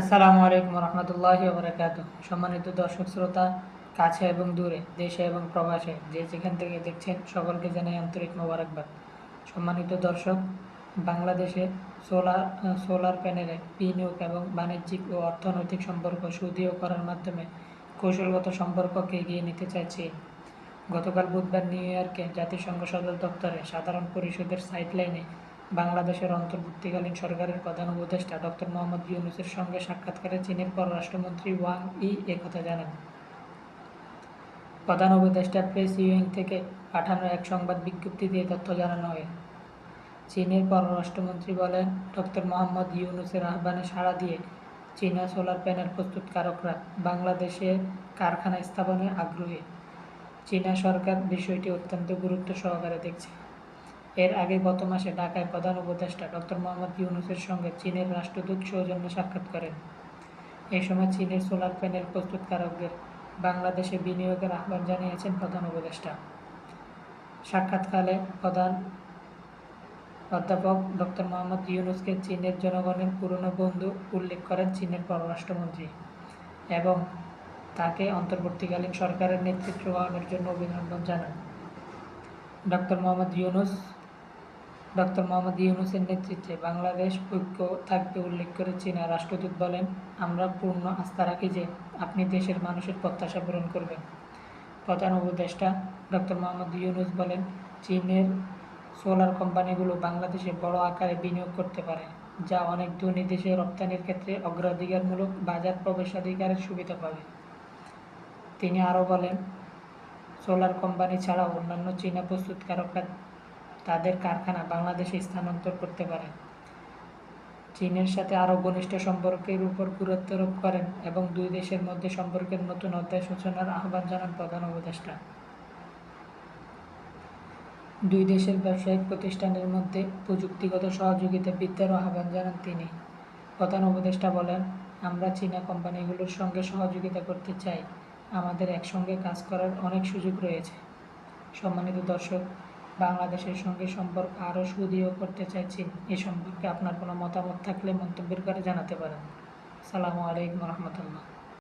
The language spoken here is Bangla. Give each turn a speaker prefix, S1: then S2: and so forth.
S1: আসসালামু আলাইকুম রহমতুল্লাহ বরকাত সম্মানিত দর্শক, শ্রোতা, কাছে এবং দূরে, দেশে এবং প্রবাসে, যে যেখান থেকে দেখছেন সকলকে জানাই আন্তরিক মোবারকবাদ। সম্মানিত দর্শক, বাংলাদেশে সোলার সোলার প্যানেলে বিনিয়োগ এবং বাণিজ্যিক ও অর্থনৈতিক সম্পর্ক সুদৃঢ় করার মাধ্যমে কৌশলগত সম্পর্ককে এগিয়ে নিতে চাইছে গতকাল বুধবার নিউ ইয়র্কে জাতিসংঘ সদর দপ্তরে সাধারণ পরিষদের সাইডলাইনে বাংলাদেশের অন্তর্বর্তীকালীন সরকারের প্রধান উপদেষ্টা ডক্টর মোহাম্মদ ইউনুসের সঙ্গে সাক্ষাৎকারে চীনের পররাষ্ট্রমন্ত্রী ওয়াং ই একথা জানান। প্রধান উপদেষ্টা প্রেস ইউইং থেকে পাঠানো এক সংবাদ বিজ্ঞপ্তি দিয়ে তথ্য জানানো হয়। চীনের পররাষ্ট্রমন্ত্রী বলেন, ডক্টর মোহাম্মদ ইউনুসের আহ্বানে সাড়া দিয়ে চীনা সোলার প্যানেল প্রস্তুতকারকরা বাংলাদেশে কারখানা স্থাপনে আগ্রহী। চীনা সরকার বিষয়টি অত্যন্ত গুরুত্ব সহকারে দেখছে। এর আগে গত মাসে ঢাকায় প্রধান উপদেষ্টা ডক্টর মোহাম্মদ ইউনুসের সঙ্গে চীনের রাষ্ট্রদূত সৌজন্য সাক্ষাৎ করেন। এই সময় চীনের সোলার প্যানেল প্রস্তুতকারকদের বাংলাদেশে বিনিয়োগের আহ্বান জানিয়েছেন প্রধান উপদেষ্টা। সাক্ষাৎকালে প্রধান অধ্যাপক ডক্টর মোহাম্মদ ইউনুসকে চীনের জনগণের পুরনো বন্ধু উল্লেখ করেন চীনের পররাষ্ট্রমন্ত্রী এবং তাকে অন্তর্বর্তীকালীন সরকারের নেতৃত্ব গ্রহণের জন্য অভিনন্দন জানান। ডক্টর মোহাম্মদ ইউনুস ডক্টর মোহাম্মদ ইউনুসের নেতৃত্বে বাংলাদেশ ঐক্য থাকবে উল্লেখ করে চীনা রাষ্ট্রদূত বলেন, আমরা পূর্ণ আস্থা রাখি যে আপনি দেশের মানুষের প্রত্যাশা পূরণ করবেন। প্রধান উপদেষ্টা ডক্টর মোহাম্মদ ইউনুস বলেন, চীনের সোলার কোম্পানিগুলো বাংলাদেশে বড় আকারে বিনিয়োগ করতে পারে, যা অনেক ধনী দেশে রপ্তানির ক্ষেত্রে অগ্রাধিকারমূলক বাজার প্রবেশাধিকারের সুবিধা পাবে। তিনি আরও বলেন, সোলার কোম্পানি ছাড়াও অন্যান্য চীনা প্রস্তুতকারকরা তাদের কারখানা বাংলাদেশে স্থানান্তর করতে পারে চীনের সাথে আরও ঘনিষ্ঠ সম্পর্কের উপর গুরুত্ব আরোপ করেন এবং দুই দেশের মধ্যে সম্পর্কের নতুন অধ্যায় সূচনার আহ্বান জানান প্রধান উপদেষ্টা। দুই দেশের ব্যবসায়িক প্রতিষ্ঠানের মধ্যে প্রযুক্তিগত সহযোগিতা বৃদ্ধির আহ্বান জানান তিনি। প্রধান উপদেষ্টা বলেন, আমরা চীনা কোম্পানিগুলোর সঙ্গে সহযোগিতা করতে চাই। আমাদের একসঙ্গে কাজ করার অনেক সুযোগ রয়েছে। সম্মানিত দর্শক বাংলাদেশের সঙ্গে সম্পর্ক আরও সুদৃঢ় করতে চাইছি, এ সম্পর্কে আপনার কোনো মতামত থাকলে মন্তব্যের করে জানাতে পারেন। সালামু আলাইকুম রহমতুল্লাহ।